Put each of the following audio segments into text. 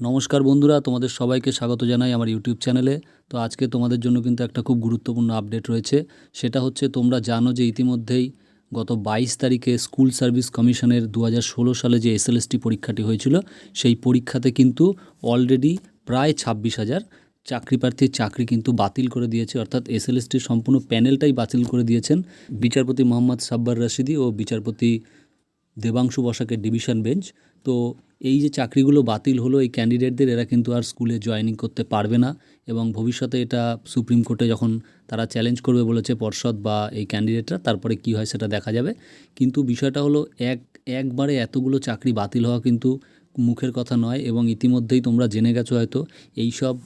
নমস্কার বন্ধুরা, তোমাদের সবাইকে স্বাগত জানাই আমার ইউটিউব চ্যানেলে। তো আজকে তোমাদের জন্য কিন্তু একটা খুব গুরুত্বপূর্ণ আপডেট রয়েছে। সেটা হচ্ছে তোমরা জানো যে ইতিমধ্যেই গত বাইশ তারিখে স্কুল সার্ভিস কমিশনের দু হাজার ষোলো সালে যে এসএলএসটি পরীক্ষাটি হয়েছিল, সেই পরীক্ষাতে কিন্তু অলরেডি প্রায় ছাব্বিশ হাজার চাকরি প্রার্থীর চাকরি কিন্তু বাতিল করে দিয়েছে। অর্থাৎ এসএলএসটির সম্পূর্ণ প্যানেলটাই বাতিল করে দিয়েছেন বিচারপতি মোহাম্মদ সাব্বার রশিদি ও বিচারপতি দেবাংশু বসাকের ডিভিশন বেঞ্চ। তো এই যে চাকরিগুলো বাতিল হলো, এই ক্যান্ডিডেটদের এরা কিন্তু আর স্কুলে জয়েনিং করতে পারবে না এবং ভবিষ্যতে এটা সুপ্রিম কোর্টে যখন তারা চ্যালেঞ্জ করবে বলেছে পর্ষদ বা এই ক্যান্ডিডেটরা তারপরে কি হয় সেটা দেখা যাবে। কিন্তু বিষয়টা হলো, এক, একবারে এতগুলো চাকরি বাতিল হওয়া কিন্তু মুখের কথা নয় এবং ইতিমধ্যেই তোমরা জেনে গেছো হয়তো এই সব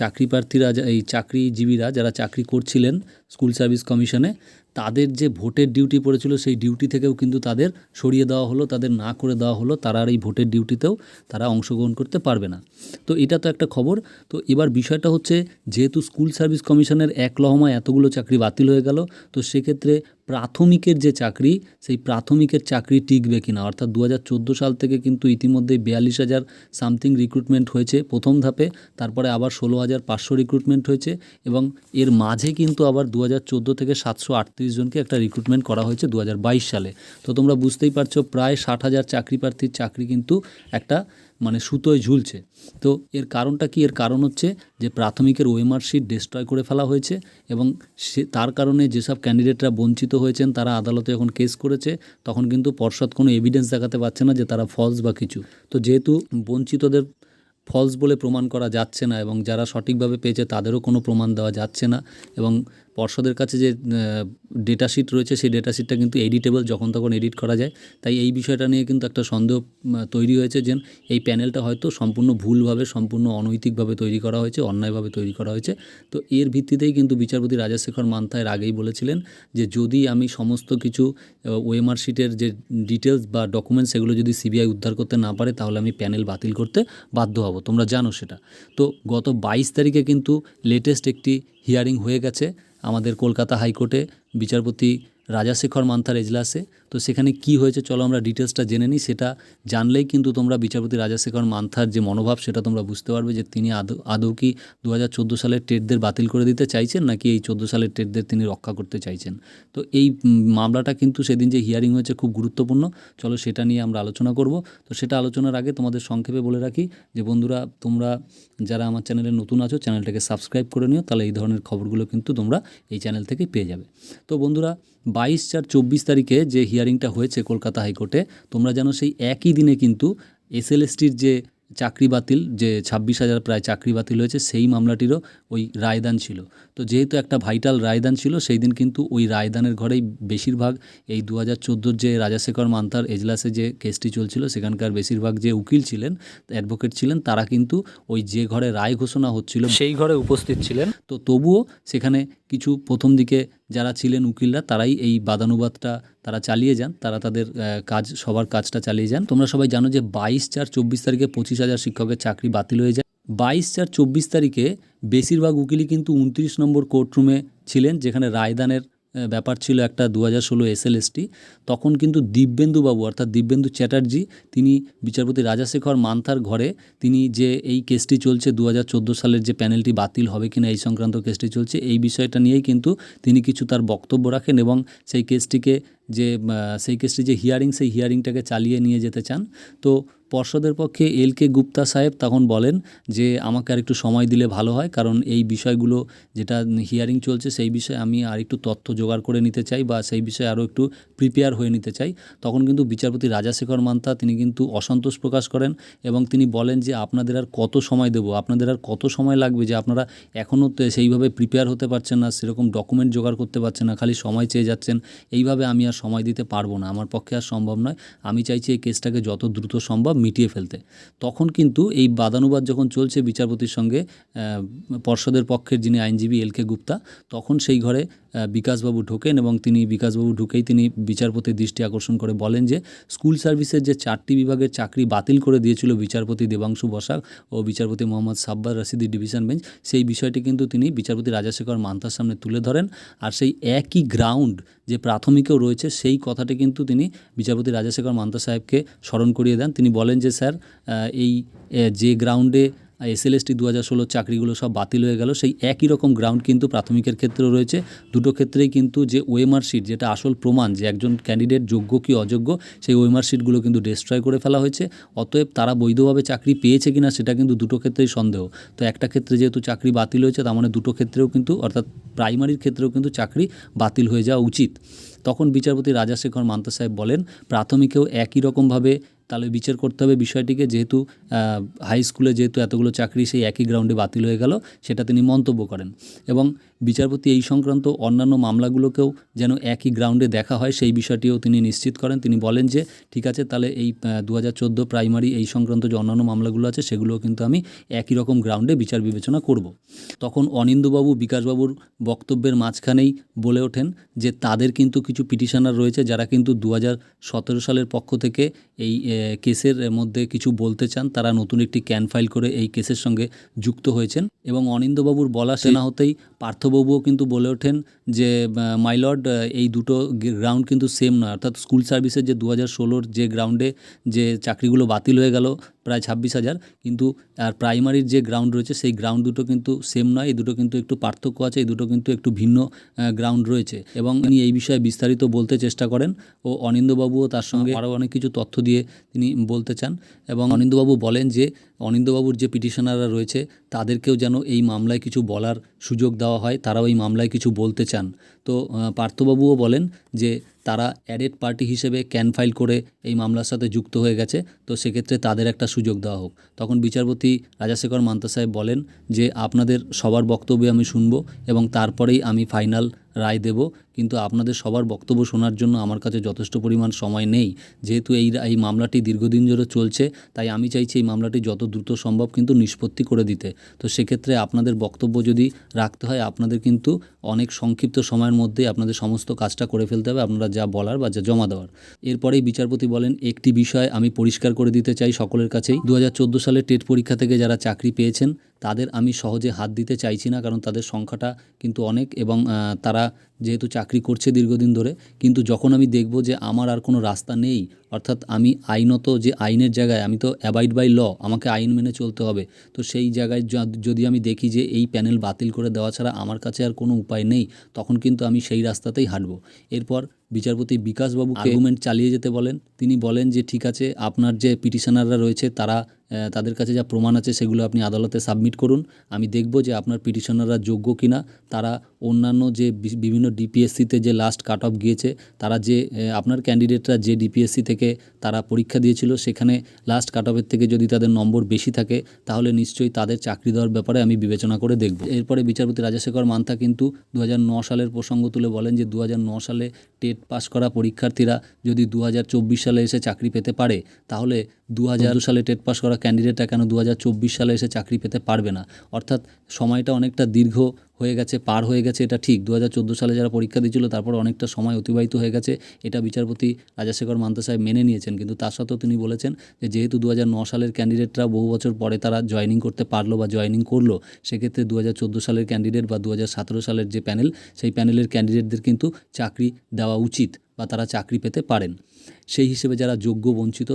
চাকরি প্রার্থীরা এই চাকরিজীবীরা যারা চাকরি করছিলেন স্কুল সার্ভিস কমিশনে, তাদের যে ভোটের ডিউটি পড়েছিল সেই ডিউটি থেকেও কিন্তু তাদের সরিয়ে দেওয়া হলো, তাদের না করে দেওয়া হলো, তারা আর এই ভোটের ডিউটিতেও তারা অংশগ্রহণ করতে পারবে না। তো এটা তো একটা খবর। তো এবার বিষয়টা হচ্ছে, যেহেতু স্কুল সার্ভিস কমিশনের এক লহমায় এতগুলো চাকরি বাতিল হয়ে গেল, তো সেক্ষেত্রে প্রাথমিকের যে চাকরি, সেই প্রাথমিকের চাকরি টিকবে কিনা? অর্থাৎ দু হাজার চোদ্দ সাল থেকে কিন্তু ইতিমধ্যেই বিয়াল্লিশ হাজার সামথিং রিক্রুটমেন্ট হয়েছে প্রথম ধাপে, তারপরে আবার ষোলো হাজার পাঁচশো রিক্রুটমেন্ট হয়েছে এবং এর মাঝে কিন্তু আবার দু হাজার চোদ্দ থেকে সাতশো আটত্রিশ জনকে একটা রিক্রুটমেন্ট করা হয়েছে দু হাজার বাইশ সালে। তো তোমরা বুঝতেই পারছ, প্রায় ষাট হাজার চাকরি প্রার্থীর চাকরি কিন্তু একটা মানে সুতোয় ঝুলছে। তো এর কারণটা কি? এর কারণ হচ্ছে যে প্রাথমিকের ওএমআর শিট ডিস্ট্রয় করে ফেলা হয়েছে এবং সে, তার কারণে যেসব ক্যান্ডিডেটরা বঞ্চিত হয়েছেন, তারা আদালতে যখন কেস করেছে, তখন কিন্তু পর্ষদ কোনো এভিডেন্স দেখাতে পারছে না যে তারা ফলস বা কিছু। তো যেহেতু বঞ্চিতদের ফলস বলে প্রমাণ করা যাচ্ছে না এবং যারা সঠিকভাবে পেয়েছে, তাদেরও কোনো প্রমাণ দেওয়া যাচ্ছে না এবং পর্ষদের কাছে যে ডেটা শিট রয়েছে, সেই ডেটা শিটটা কিন্তু এডিটেবল যখন তখন এডিট করা যায়। তাই এই বিষয়টা নিয়ে কিন্তু একটা সন্দেহ তৈরি হয়েছে যে, এই প্যানেলটা হয়তো সম্পূর্ণ ভুলভাবে, সম্পূর্ণ অনৈতিকভাবে তৈরি করা হয়েছে, অন্যায়ভাবে তৈরি করা হয়েছে। তো এর ভিত্তিতেই কিন্তু বিচারপতি রাজাশেখর মান্থা এর আগেই বলেছিলেন যে, যদি আমি সমস্ত কিছু ওএমআর শিটের যে ডিটেলস বা ডকুমেন্টস সেগুলো যদি সিবিআই উদ্ধার করতে না পারে, তাহলে আমি প্যানেল বাতিল করতে বাধ্য হব। তোমরা জানো সেটা। তো গত বাইশ তারিখে কিন্তু লেটেস্ট একটি হিয়ারিং হয়ে গেছে। আমাদের কলকাতা হাইকোর্টে বিচারপতি রাজাশেখর মান্থার এজলাসে তো সেখানে কি হয়েছে চলো আমরা ডিটেলসটা জেনে নিই। সেটা জানলেই কিন্তু তোমরা বিচারপতি রাজাশেখর মান্থার যে মনোভাব, সেটা তোমরা বুঝতে পারবে যে তিনি আদৌ আদৌ কি দু হাজার চোদ্দ সালের টেটদের বাতিল করে দিতে চাইছেন, নাকি এই চোদ্দ সালের টেটদের তিনি রক্ষা করতে চাইছেন। তো এই মামলাটা কিন্তু সেদিন যে হিয়ারিং হয়েছে খুব গুরুত্বপূর্ণ। চলো সেটা নিয়ে আমরা আলোচনা করব। তো সেটা আলোচনার আগে তোমাদের সংক্ষেপে বলে রাখি যে বন্ধুরা, তোমরা যারা আমার চ্যানেলে নতুন আছো, চ্যানেলটাকে সাবস্ক্রাইব করে নিও। তাহলে এই ধরনের খবরগুলো কিন্তু তোমরা এই চ্যানেল থেকে পেয়ে যাবে। তো বন্ধুরা, বাইশ চার চব্বিশ তারিখে যে হিয়ারিংটা হয়েছে কলকাতা হাইকোর্টে তোমরা জানো সেই একই দিনে কিন্তু এসএলএসটির যে চাকরি বাতিল যে ছাব্বিশ হাজার প্রায় চাকরি বাতিল হয়েছে সেই মামলাটিরও ওই রায়দান ছিল। তো যেহেতু একটা ভাইটাল রায়দান ছিল সেই দিন কিন্তু ওই রায়দানের ঘরেই বেশিরভাগ এই দু হাজার চোদ্দোর যে রাজাশেখর মান্তার এজলাসে যে কেসটি চলছিল সেখানকার বেশিরভাগ যে উকিল ছিলেন অ্যাডভোকেট ছিলেন তারা কিন্তু ওই যে ঘরে রায় ঘোষণা হচ্ছিল সেই ঘরে উপস্থিত ছিলেন। তো তবুও সেখানে কিছু প্রথম দিকে যারা ছিলেন উকিলরা, তারাই এই বাদানুবাদটা তারা চালিয়ে যান, তারা তাদের কাজ, সবার কাজটা চালিয়ে যান। তোমরা সবাই জানো যে বাইশ চার চব্বিশ তারিখে পঁচিশ হাজার শিক্ষকের চাকরি বাতিল হয়ে যায়। বাইশ চার চব্বিশ তারিখে বেশিরভাগ উকিলই কিন্তু উনত্রিশ নম্বর কোর্টরুমে ছিলেন, যেখানে রায়দানের ব্যাপার ছিল একটা দু হাজার ষোলো এসএলএসটি। তখন কিন্তু দিব্যেন্দুবাবু, অর্থাৎ দিব্যেন্দু চ্যাটার্জি, তিনি বিচারপতি রাজাশেখর মান্থার ঘরে, তিনি যে এই কেসটি চলছে দু হাজার চোদ্দ সালের যে প্যানেলটি বাতিল হবে কিনা এই সংক্রান্ত কেসটি চলছে, এই বিষয়টা নিয়েই কিন্তু তিনি কিছু তার বক্তব্য রাখেন এবং সেই কেসটিকে যে সেই কেসটি যে হিয়ারিং সেই হিয়ারিংটাকে চালিয়ে নিয়ে যেতে চান। তো পর্ষদের পক্ষে এল কে গুপ্তা সাহেব তখন বলেন যে, আমাকে আর একটু সময় দিলে ভালো হয়, কারণ এই বিষয়গুলো যেটা হিয়ারিং চলছে, সেই বিষয়ে আমি আর একটু তথ্য জোগাড় করে নিতে চাই বা সেই বিষয়ে আরও একটু প্রিপেয়ার হয়ে নিতে চাই। তখন কিন্তু বিচারপতি রাজাশেখর মান্তা, তিনি কিন্তু অসন্তোষ প্রকাশ করেন এবং তিনি বলেন যে, আপনাদের আর কত সময় দেবো? আপনাদের আর কত সময় লাগবে যে, আপনারা এখনও সেইভাবে প্রিপেয়ার হতে পারছেন না, সেরকম ডকুমেন্ট জোগাড় করতে পারছেন না, খালি সময় চেয়ে যাচ্ছেন। এইভাবে আমি আর সময় দিতে পারব না। আমার পক্ষে আর সম্ভব নয়। আমি চাইছি এই কেসটাকে যত দ্রুত সম্ভব মিটিয়ে ফেলতে। তখন কিন্তু এই বাদানুবাদ যখন চলছে বিচারপতির সঙ্গে পর্ষদের পক্ষের যিনি আইনজীবী এল কে গুপ্তা, তখন সেই ঘরে বিকাশবাবু ঢোকেন এবং তিনি, বিকাশবাবু ঢুকেই তিনি বিচারপতির দৃষ্টি আকর্ষণ করে বলেন যে, স্কুল সার্ভিসের যে চারটি বিভাগের চাকরি বাতিল করে দিয়েছিল বিচারপতি দেবাংশু বসাক ও বিচারপতি মোহাম্মদ সাব্বার রশিদি ডিভিশন বেঞ্চ, সেই বিষয়টি কিন্তু তিনি বিচারপতি রাজাশেখর মান্তার সামনে তুলে ধরেন। আর সেই একই গ্রাউন্ড যে প্রাথমিকেও রয়েছে সেই কথাটি কিন্তু তিনি বিচারপতি রাজাশেখর মান্তা সাহেবকে স্মরণ করিয়ে দেন। তিনি বলেন যে, স্যার এই যে গ্রাউন্ডে এসএলএসটি দু হাজার ষোলোর চাকরিগুলো সব বাতিল হয়ে গেল। সেই একই রকম গ্রাউন্ড কিন্তু প্রাথমিকের ক্ষেত্রেও রয়েছে। দুটো ক্ষেত্রেই কিন্তু যে ওয়েমার শিট যেটা আসল প্রমাণ যে একজন ক্যান্ডিডেট যোগ্য কি অযোগ্য, সেই ওয়েমার শিটগুলো কিন্তু ডিস্ট্রয় করে ফেলা হয়েছে। অতএব তারা বৈধভাবে চাকরি পেয়েছে কিনা সেটা কিন্তু দুটো ক্ষেত্রেই সন্দেহ। তো একটা ক্ষেত্রে যেহেতু চাকরি বাতিল হয়েছে, তার মানে দুটো ক্ষেত্রেও কিন্তু, অর্থাৎ প্রাইমারির ক্ষেত্রেও কিন্তু চাকরি বাতিল হয়ে যাওয়া উচিত। তখন বিচারপতি রাজাশেখর মান্তা সাহেব বলেন, প্রাথমিকেও একই রকমভাবে তাহলে বিচার করতে হবে বিষয়টিকে, যেহেতু হাই স্কুলে যেহেতু এতগুলো চাকরি সেই একই গ্রাউন্ডে বাতিল হয়ে গেল সেটা তিনি মন্তব্য করেন। এবং বিচারপতি এই সংক্রান্ত অন্যান্য মামলাগুলোকেও যেন একই গ্রাউন্ডে দেখা হয় সেই বিষয়টিও তিনি নিশ্চিত করেন। তিনি বলেন যে ঠিক আছে তাহলে এই দু হাজার চোদ্দ প্রাইমারি এই সংক্রান্ত যে অন্যান্য মামলাগুলো আছে সেগুলোও কিন্তু আমি একই রকম গ্রাউন্ডে বিচার বিবেচনা করব। তখন অনিন্দুবাবু বিকাশবাবুর বক্তব্যের মাঝখানেই বলে ওঠেন যে তাদের কিন্তু কিছু পিটিশনার রয়েছে যারা কিন্তু দু হাজার সতেরো সালের পক্ষ থেকে এই কেসের মধ্যে কিছু বলতে চান। তারা নতুন একটি ক্যান ফাইল করে এই কেসের সঙ্গে যুক্ত হয়েছেন। এবং অনিন্দবাবুর বলা সে না হতেই পার্থবাবুও কিন্তু বলে ওঠেন। যে মাইলর্ড এই দুটো গ্রাউন্ড কিন্তু সেম নয়। অর্থাৎ স্কুল সার্ভিসের যে দু হাজার ষোলোর যে গ্রাউন্ডে যে চাকরিগুলো বাতিল হয়ে গেল প্রায় ছাব্বিশ হাজার, কিন্তু আর প্রাইমারির যে গ্রাউন্ড রয়েছে, সেই গ্রাউন্ড দুটো কিন্তু সেম নয়। এই দুটো কিন্তু একটু পার্থক্য আছে, এই দুটো কিন্তু একটু ভিন্ন গ্রাউন্ড রয়েছে। এবং তিনি এই বিষয়ে বিস্তারিত বলতে চেষ্টা করেন ও অনিন্দবাবুও তার সঙ্গে আরও অনেক কিছু তথ্য দিয়ে তিনি বলতে চান। এবং অনিন্দবাবু বলেন যে অনিন্দবাবুর যে পিটিশনাররা রয়েছে, তাদেরকেও যেন এই মামলায় কিছু বলার সুযোগ দেওয়া হয়, তারাও এই মামলায় কিছু বলতে চান তো পার্থবাবুও বলেন যে তারা অ্যাডেড পার্টি হিসেবে ক্যান ফাইল করে এই মামলার সাথে যুক্ত হয়ে গেছে, তো সেক্ষেত্রে তাদের একটা সুযোগ দেওয়া হোক। তখন বিচারপতি রাজাশেখর মান্তা সাহেব বলেন যে, আপনাদের সবার বক্তব্য আমি শুনব এবং তারপরেই আমি ফাইনাল রায় দেব। কিন্তু আপনাদের সবার বক্তব্য শোনার জন্য আমার কাছে যথেষ্ট পরিমাণ সময় নেই। যেহেতু এই এই মামলাটি দীর্ঘদিন ধরে চলছে, তাই আমি চাইছি এই মামলাটি যত দ্রুত সম্ভব কিন্তু নিষ্পত্তি করে দিতে। তো সেক্ষেত্রে আপনাদের বক্তব্য যদি রাখতে হয়, আপনাদের কিন্তু অনেক সংক্ষিপ্ত সময়ের মধ্যে আপনাদের সমস্ত কাজটা করে ফেলতে হবে, আপনারা যা বলার বা যা জমা দেওয়ার। এরপরেই বিচারপতি বলেন, একটি বিষয় আমি পরিষ্কার করে দিতে চাই সকলের কাছেই। দু হাজার চোদ্দ সালে টেট পরীক্ষা থেকে যারা চাকরি পেয়েছেন, তাদের আমি সহজে হাত দিতে চাইছি না, কারণ তাদের সংখ্যাটা কিন্তু অনেক এবং তারা যেহেতু চাকরি করছে দীর্ঘদিন ধরে কিন্তু যখন আমি দেখব যে আমার আর কোনো রাস্তা নেই অর্থাৎ আমি আইনত যে আইনের জায়গায়, আমি তো অ্যাবাইড বাই ল আমাকে আইন মেনে চলতে হবে। তো সেই জায়গায় যদি আমি দেখি যে এই প্যানেল বাতিল করে দেওয়া ছাড়া আমার কাছে আর কোনো উপায় নেই, তখন কিন্তু আমি সেই রাস্তাতেই হাঁটবো। এরপর বিচারপতি বিকাশবাবু আর্গুমেন্ট চালিয়ে যেতে বলেন। তিনি বলেন যে, ঠিক আছে, আপনার যে পিটিশনাররা রয়েছে, তারা তাদের কাছে যা প্রমাণ আছে, সেগুলো আপনি আদালতে সাবমিট করুন। আমি দেখব যে আপনার পিটিশনাররা যোগ্য কিনা। তারা অন্যান্য যে বিভিন্ন ডিপিএসসিতে যে লাস্ট কাট অফ গিয়েছে, তারা যে আপনার ক্যান্ডিডেটরা যে ডিপিএসসি থেকে তারা পরীক্ষা দিয়েছিল, সেখানে লাস্ট কাট অফের থেকে যদি তাদের নম্বর বেশি থাকে, তাহলে নিশ্চয়ই তাদের চাকরি দেওয়ার ব্যাপারে আমি বিবেচনা করে দেখব। এরপরে বিচারপতি রাজাশেখর মান্থা কিন্তু দু সালের প্রসঙ্গ তুলে বলেন যে দু সালে টেট পাস করা পরীক্ষার্থীরা যদি দু হাজার চব্বিশ সালে এসে চাকরি পেতে পারে, তাহলে দু হাজার সালে টেট পাস করা ক্যান্ডিডেটরা কেন দু হাজার চব্বিশ সালে এসে চাকরি পেতে পারবে না? অর্থাৎ সময়টা অনেকটা দীর্ঘ হয়ে গেছে, পার হয়ে গেছে, এটা ঠিক। দু হাজার চোদ্দ সালে যারা পরীক্ষা দিয়েছিল তারপর অনেকটা সময় অতিবাহিত হয়ে গেছে। এটা বিচারপতি রাজাশেখর মান্তা সাহেব মেনে নিয়েছেন। কিন্তু তার সত্ত্বেও তিনি বলেছেন যে, যেহেতু দু সালের ক্যান্ডিডেটরা বহু বছর পরে তারা জয়েনিং করতে পারল বা জয়েনিং করল, সেক্ষেত্রে দু হাজার চোদ্দ সালের ক্যান্ডিডেট বা দু হাজার সতেরো সালের যে প্যানেল সেই প্যানেলের ক্যান্ডিডেটদের কিন্তু চাকরি দেওয়া উচিত বা তারা চাকরি পেতে পারেন। সেই হিসেবে যারা যোগ্য বঞ্চিত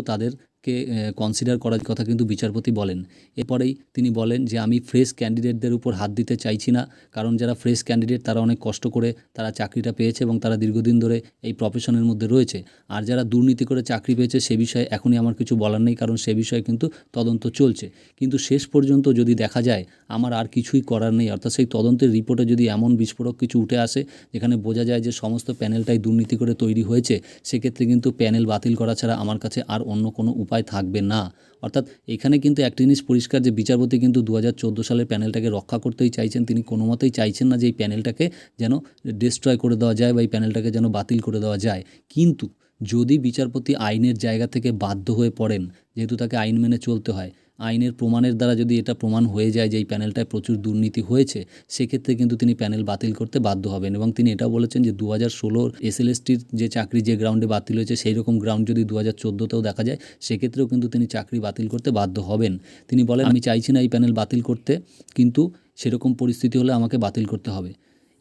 তাদেরকে কনসিডার করার কথা কিন্তু বিচারপতি বলেন। এরপরেই তিনি বলেন যে, আমি ফ্রেশ ক্যান্ডিডেটদের উপর হাত দিতে চাইছি না। কারণ যারা ফ্রেশ ক্যান্ডিডেট তারা অনেক কষ্ট করে তারা চাকরিটা পেয়েছে এবং তারা দীর্ঘদিন ধরে এই প্রফেশনের মধ্যে রয়েছে। আর যারা দুর্নীতি করে চাকরি পেয়েছে, সে বিষয়ে এখনই আমার কিছু বলার নেই, কারণ সে বিষয়ে কিন্তু তদন্ত চলছে। কিন্তু শেষ পর্যন্ত যদি দেখা যায়, আমার আর কিছুই করার নেই। অর্থাৎ সেই তদন্তের রিপোর্টে যদি এমন বিস্ফোরক কিছু উঠে আসে, যেখানে বোঝা যায় যে, সমস্ত প্যানেলটাই দুর্নীতি করে তৈরি হয়েছে, সেক্ষেত্রে কিন্তু প্যানেল বাতিল করা ছাড়া আমার কাছে আর অন্য কোনো উপায় থাকবে না। অর্থাৎ এখানে কিন্তু একটা জিনিস পরিষ্কার যে বিচারপতি কিন্তু দু হাজার চোদ্দ সালের প্যানেলটাকে রক্ষা করতেই চাইছেন। তিনি কোনো মতেই চাইছেন না যে এই প্যানেলটাকে যেন ডিস্ট্রয় করে দেওয়া যায় বা এই প্যানেলটাকে যেন বাতিল করে দেওয়া যায়। কিন্তু যদি বিচারপতি আইনের জায়গা থেকে বাধ্য হয়ে পড়েন, যেহেতু তাকে আইন মেনে চলতে হয় আইনের প্রমাণের দ্বারা যদি এটা প্রমাণ হয়ে যায় যে এই প্যানেলটায় প্রচুর দুর্নীতি হয়েছে, সেক্ষেত্রে কিন্তু তিনি প্যানেল বাতিল করতে বাধ্য হবেন। এবং তিনি এটা বলেছেন যে দু হাজার ষোলোর এসএলএসটির যে চাকরি যে গ্রাউন্ডে বাতিল হয়েছে, সেই রকম গ্রাউন্ড যদি দু হাজার চোদ্দোতেও দেখা যায়, সেক্ষেত্রেও কিন্তু তিনি চাকরি বাতিল করতে বাধ্য হবেন। তিনি বলেন, আমি চাইছি না এই প্যানেল বাতিল করতে, কিন্তু সেরকম পরিস্থিতি হলে আমাকে বাতিল করতে হবে।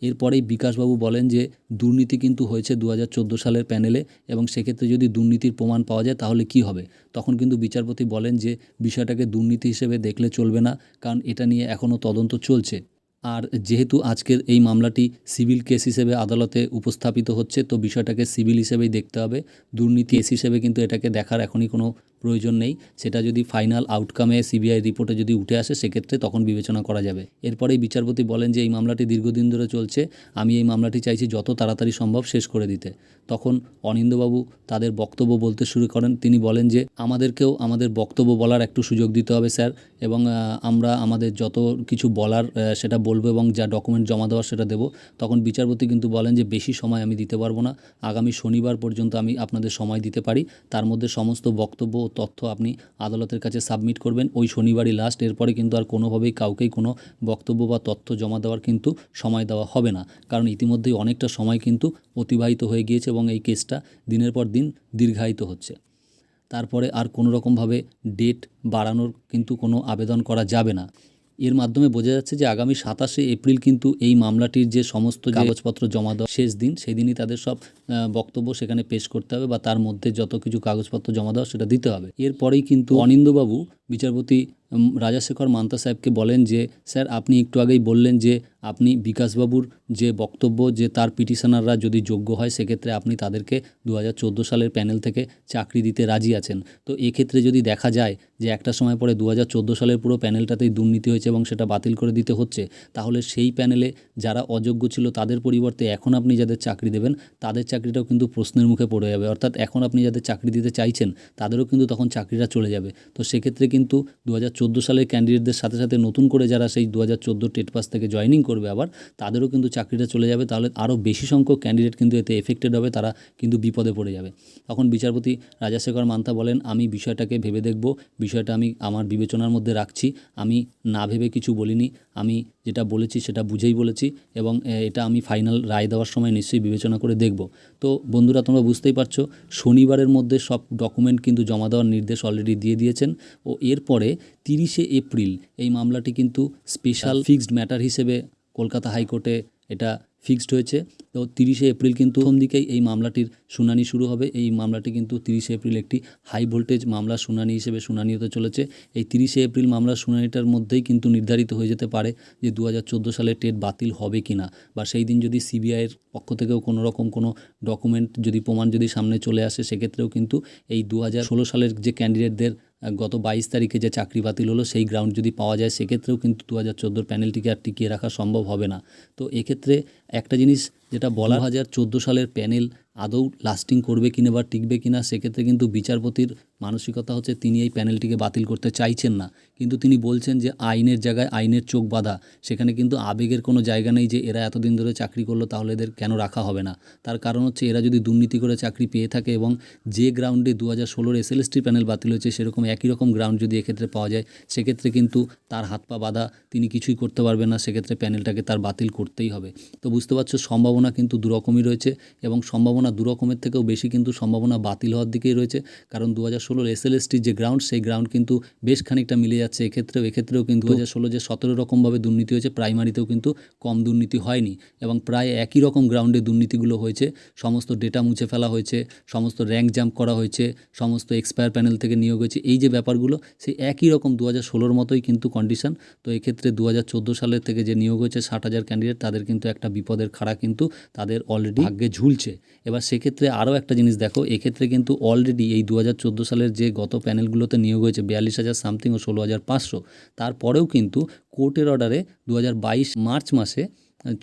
এরপরেই বিকাশবাবু বলেন যে, দুর্নীতি কিন্তু হয়েছে দু হাজার চোদ্দ সালের প্যানেলে এবং সেক্ষেত্রে যদি দুর্নীতির প্রমাণ পাওয়া যায় তাহলে কি হবে? তখন কিন্তু বিচারপতি বলেন যে, বিষয়টাকে দুর্নীতি হিসেবে দেখলে চলবে না, কারণ এটা নিয়ে এখনও তদন্ত চলছে। আর যেহেতু আজকের এই মামলাটি সিভিল কেস হিসেবে আদালতে উপস্থাপিত হচ্ছে, তো বিষয়টাকে সিভিল হিসেবেই দেখতে হবে। দুর্নীতি কেস হিসেবে কিন্তু এটাকে দেখার এখনই কোনো প্রয়োজন নেই। সেটা যদি ফাইনাল আউটকামে সিবিআই রিপোর্টে যদি উঠে আসে, সেক্ষেত্রে তখন বিবেচনা করা যাবে। এরপরেই বিচারপতি বলেন যে, এই মামলাটি দীর্ঘদিন ধরে চলছে। আমি এই মামলাটি চাইছি যত তাড়াতাড়ি সম্ভব শেষ করে দিতে। তখন অনিন্দবাবু তাদের বক্তব্য বলতে শুরু করেন। তিনি বলেন যে, আমাদেরকেও আমাদের বক্তব্য বলার একটু সুযোগ দিতে হবে, স্যার। এবং আমরা আমাদের যত কিছু বলার সেটা বলব এবং যা ডকুমেন্ট জমা দেওয়ার সেটা দেবো। তখন বিচারপতি কিন্তু বলেন যে, বেশি সময় আমি দিতে পারব না। আগামী শনিবার পর্যন্ত আমি আপনাদের সময় দিতে পারি। তার মধ্যে সমস্ত বক্তব্য তথ্য আপনি আদালতের কাছে সাবমিট করবেন। ওই শনিবারই লাস্ট এরপরে কিন্তু আর কোনোভাবেই কাউকেই কোনো বক্তব্য বা তথ্য জমা দেওয়ার কিন্তু সময় দেওয়া হবে না। কারণ ইতিমধ্যেই অনেকটা সময় কিন্তু অতিবাহিত হয়ে গিয়েছে এবং এই কেসটা দিনের পর দিন দীর্ঘায়িত হচ্ছে। তারপরে আর কোনো রকমভাবে ডেট বাড়ানোর কিন্তু কোনো আবেদন করা যাবে না। এর মাধ্যমে বোঝা যাচ্ছে যে আগামী সাতাশে এপ্রিল কিন্তু এই মামলাটির যে সমস্ত কাগজপত্র জমা দেওয়া শেষ দিন সেই দিনই তাদের সব বক্তব্য সেখানে পেশ করতে হবে বা তার মধ্যে যত কিছু কাগজপত্র জমা দেওয়া সেটা দিতে হবে। এরপরেই কিন্তু অনিন্দবাবু বিচারপতি রাজাশেখর মান্তা সাহেবকে বলেন যে, স্যার, আপনি একটু আগেই বললেন যে, আপনি বিকাশবাবুর যে বক্তব্য, যে তার পিটিশনাররা যদি যোগ্য হয়, সেক্ষেত্রে আপনি তাদেরকে দু হাজার চোদ্দ সালের প্যানেল থেকে চাকরি দিতে রাজি আছেন। তো এক্ষেত্রে যদি দেখা যায় যে একটা সময় পরে দু হাজার চোদ্দ সালের পুরো প্যানেলটাতেই দুর্নীতি হয়েছে এবং সেটা বাতিল করে দিতে হচ্ছে, তাহলে সেই প্যানেলে যারা অযোগ্য ছিল, তাদের পরিবর্তে এখন আপনি যাদের চাকরি দেবেন, তাদের চাকরিটাও কিন্তু প্রশ্নের মুখে পড়ে যাবে। অর্থাৎ এখন আপনি যাদের চাকরি দিতে চাইছেন, তাদেরও কিন্তু তখন চাকরিটা চলে যাবে। তো সেক্ষেত্রে কিন্তু দু হাজার চোদ্দ সালের ক্যান্ডিডেটদের সাথে সাথে নতুন করে যারা সেই দু হাজার চোদ্দ টেট পাস থেকে জয়নিং করবে আবার, তাদেরও কিন্তু চাকরিটা চলে যাবে। তাহলে আরও বেশি সংখ্যক ক্যান্ডিডেট কিন্তু এতে এফেক্টেড হবে, তারা কিন্তু বিপদে পড়ে যাবে। তখন বিচারপতি রাজাশেখর মান্তা বলেন, আমি বিষয়টাকে ভেবে দেখব, বিষয়টা আমি আমার বিবেচনার মধ্যে রাখছি। আমি না ভেবে কিছু বলিনি। আমি যেটা বলেছি সেটা বুঝেই বলেছি এবং এটা আমি ফাইনাল রায় দেওয়ার সময় নিশ্চয়ই বিবেচনা করে দেখব। তো বন্ধুরা তোমরা বুঝতেই পারছ শনিবারের মধ্যে সব ডকুমেন্ট কিন্তু জমা দেওয়ার নির্দেশ অলরেডি দিয়ে দিয়েছেন। ও এরপরে তিরিশে এপ্রিল এই মামলাটি কিন্তু স্পেশাল ফিক্সড ম্যাটার হিসেবে কলকাতা হাইকোর্টে এটা ফিক্সড হয়েছে। তো তিরিশে এপ্রিল কিন্তু প্রথম দিকেই এই মামলাটির শুনানি শুরু হবে। এই মামলাটি কিন্তু তিরিশে এপ্রিল একটি হাই ভোল্টেজ মামলা শুনানি হিসেবে শুনানি হতে চলেছে। এই তিরিশে এপ্রিল মামলার শুনানিটার মধ্যেই কিন্তু নির্ধারিত হয়ে যেতে পারে যে দু হাজার চোদ্দ সালে টেট বাতিল হবে কি না বা সেই দিন যদি সিবিআইয়ের পক্ষ থেকেও কোনো রকম কোনো ডকুমেন্ট যদি প্রমাণ যদি সামনে চলে আসে, সেক্ষেত্রেও কিন্তু এই দু হাজার ষোলো সালের যে ক্যান্ডিডেটদের গত বাইশ তারিখে যে চাকরি বাতিল হলো, সেই গ্রাউন্ড যদি পাওয়া যায়, সেক্ষেত্রেও কিন্তু দু হাজার চোদ্দোর প্যানেলটিকে আর টিকিয়ে রাখা সম্ভব হবে না। তো এক্ষেত্রে একটা জিনিস যেটা বলা হাজার চোদ্দ সালের প্যানেল আদৌ লাস্টিং করবে কিনা বা টিকবে কিনা, সেক্ষেত্রে কিন্তু বিচারপতির মানসিকতা হচ্ছে তিনি এই প্যানেলটিকে বাতিল করতে চাইছেন না। কিন্তু তিনি বলছেন যে আইনের জায়গায় আইনের চোখ বাঁধা। সেখানে কিন্তু আবেগের কোনো জায়গা নেই যে এরা এতদিন ধরে চাকরি করল, তাহলে এদের কেন রাখা হবে না? তার কারণ হচ্ছে এরা যদি দুর্নীতি করে চাকরি পেয়ে থাকে এবং যে গ্রাউন্ডে দু হাজার ষোলোর এসএলএসটি প্যানেল বাতিল হয়েছে, সেরকম একই রকম গ্রাউন্ড যদি এক্ষেত্রে পাওয়া যায়, সেক্ষেত্রে কিন্তু তার হাত পা বাঁধা তিনি কিছুই করতে পারবেন না। সেক্ষেত্রে প্যানেলটাকে তার বাতিল করতেই হবে। তো বুঝতে পারছ, সম্ভাবনা কিন্তু দুরকমই রয়েছে এবং সম্ভাবনা দুরকমের থেকেও বেশি কিন্তু সম্ভাবনা বাতিল হওয়ার দিকেই রয়েছে। কারণ দু হাজার ষোলোর এসএলএসটির যে গ্রাউন্ড সেই গ্রাউন্ড কিন্তু বেশ খানিকটা মিলে যাচ্ছে। এক্ষেত্রেও এক্ষেত্রেও কিন্তু দু হাজার ষোলো যে সতেরো রকমভাবে দুর্নীতি হয়েছে প্রাইমারিতেও কিন্তু কম দুর্নীতি হয়নি এবং প্রায় একই রকম গ্রাউন্ডে দুর্নীতিগুলো হয়েছে। সমস্ত ডেটা মুছে ফেলা হয়েছে সমস্ত র্যাঙ্ক জাম্প করা হয়েছে সমস্ত এক্সপায়ার প্যানেল থেকে নিয়োগ হয়েছে। এই যে ব্যাপারগুলো সেই একই রকম দু হাজার ষোলোর মতোই কিন্তু কন্ডিশন তো এক্ষেত্রে দু হাজার চোদ্দ সালের থেকে যে নিয়োগ হয়েছে ষাট হাজার ক্যান্ডিডেট তাদের কিন্তু একটা বিপদের খাড়া কিন্তু তাদের অলরেডি ভাগ্যে ঝুলছে। এবার সেক্ষেত্রে আরও একটা জিনিস দেখো এক্ষেত্রে কিন্তু অলরেডি এই দু হাজার চোদ্দ সালের যে গত প্যানেলগুলোতে নিয়োগ হয়েছে বিয়াল্লিশ হাজার সামথিং ও ষোলো হাজার পাঁচশো তারপরেও কিন্তু কোর্টের অর্ডারে দু হাজার বাইশ মার্চ মাসে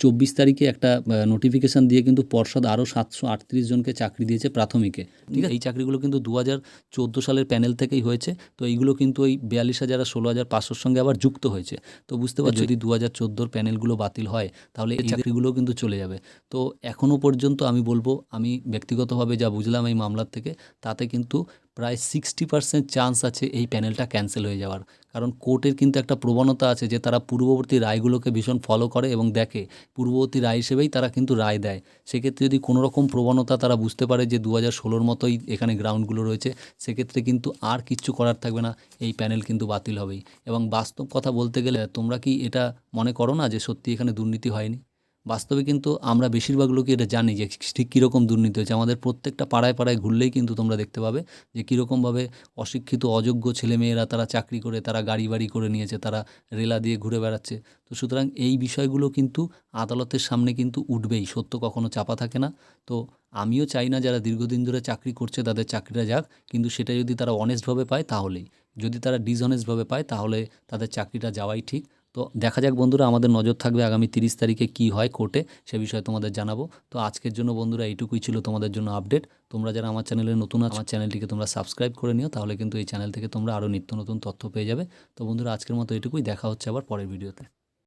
চব্বিশ তারিখে একটা নোটিফিকেশান দিয়ে কিন্তু পর্ষদ আরও সাতশো আটত্রিশ জনকে চাকরি দিয়েছে প্রাথমিকে। ঠিক আছে? এই চাকরিগুলো কিন্তু দু হাজার চোদ্দ সালের প্যানেল থেকেই হয়েছে তো এইগুলো কিন্তু ওই বিয়াল্লিশ হাজার আর ষোলো হাজার পাঁচশোর সঙ্গে আবার যুক্ত হয়েছে। তো বুঝতে পারছ যদি দু হাজার চোদ্দোর প্যানেলগুলো বাতিল হয় তাহলে এই চাকরিগুলো কিন্তু চলে যাবে। তো এখনও পর্যন্ত আমি বলব আমি ব্যক্তিগতভাবে যা বুঝলাম এই মামলার থেকে তাতে কিন্তু প্রায় সিক্সটি পার্সেন্ট চান্স আছে এই প্যানেলটা ক্যান্সেল হয়ে যাওয়ার। কারণ কোর্টের কিন্তু একটা প্রবণতা আছে যে তারা পূর্ববর্তী রায়গুলোকে ভীষণ ফলো করে এবং দেখে, পূর্ববর্তী রায় হিসেবেই তারা কিন্তু রায় দেয়। সেক্ষেত্রে যদি কোনো রকম প্রবণতা তারা বুঝতে পারে যে দু হাজার ষোলোর মতোই এখানে গ্রাউন্ডগুলো রয়েছে, সেক্ষেত্রে কিন্তু আর কিচ্ছু করার থাকবে না, এই প্যানেল কিন্তু বাতিল হবেই। এবং বাস্তব কথা বলতে গেলে তোমরা কি এটা মনে করো না যে সত্যি এখানে দুর্নীতি হয়নি? বাস্তবে কিন্তু আমরা বেশিরভাগ লোকই এটা জানি যে ঠিক কীরকম দুর্নীতি হয়েছে। আমাদের প্রত্যেকটা পাড়ায় পাড়ায় ঘুরলেই কিন্তু তোমরা দেখতে পাবে যে কীরকমভাবে অশিক্ষিত, অযোগ্য ছেলেমেয়েরা তারা চাকরি করে, তারা গাড়ি বাড়ি করে নিয়েছে, তারা রেলা দিয়ে ঘুরে বেড়াচ্ছে। তো সুতরাং এই বিষয়গুলো কিন্তু আদালতের সামনে কিন্তু উঠবেই, সত্য কখনো চাপা থাকে না। তো আমিও চাই না যারা দীর্ঘদিন ধরে চাকরি করছে তাদের চাকরিটা যাক, কিন্তু সেটা যদি তারা অনেস্টভাবে পায় তাহলেই। যদি তারা ডিসঅনেস্টভাবে পায় তাহলে তাদের চাকরিটা যাওয়াই ঠিক। তো দেখা যাক বন্ধুরা আমাদের নজর থাকবে আগামী তিরিশ তারিখে কি হয় কোর্টে সে বিষয়ে তোমাদের জানাব। তো আজকের জন্য বন্ধুরা এইটুকুই ছিল তোমাদের জন্য আপডেট। তোমরা যারা আমার চ্যানেলে নতুন আছো, আমার চ্যানেলটিকে তোমরা সাবস্ক্রাইব করে নিও তাহলে কিন্তু এই চ্যানেল থেকে তোমরা আরও নিত্য নতুন তথ্য পেয়ে যাবে। তো বন্ধুরা আজকের মতো এটুকুই দেখা হচ্ছে আবার পরের ভিডিওতে।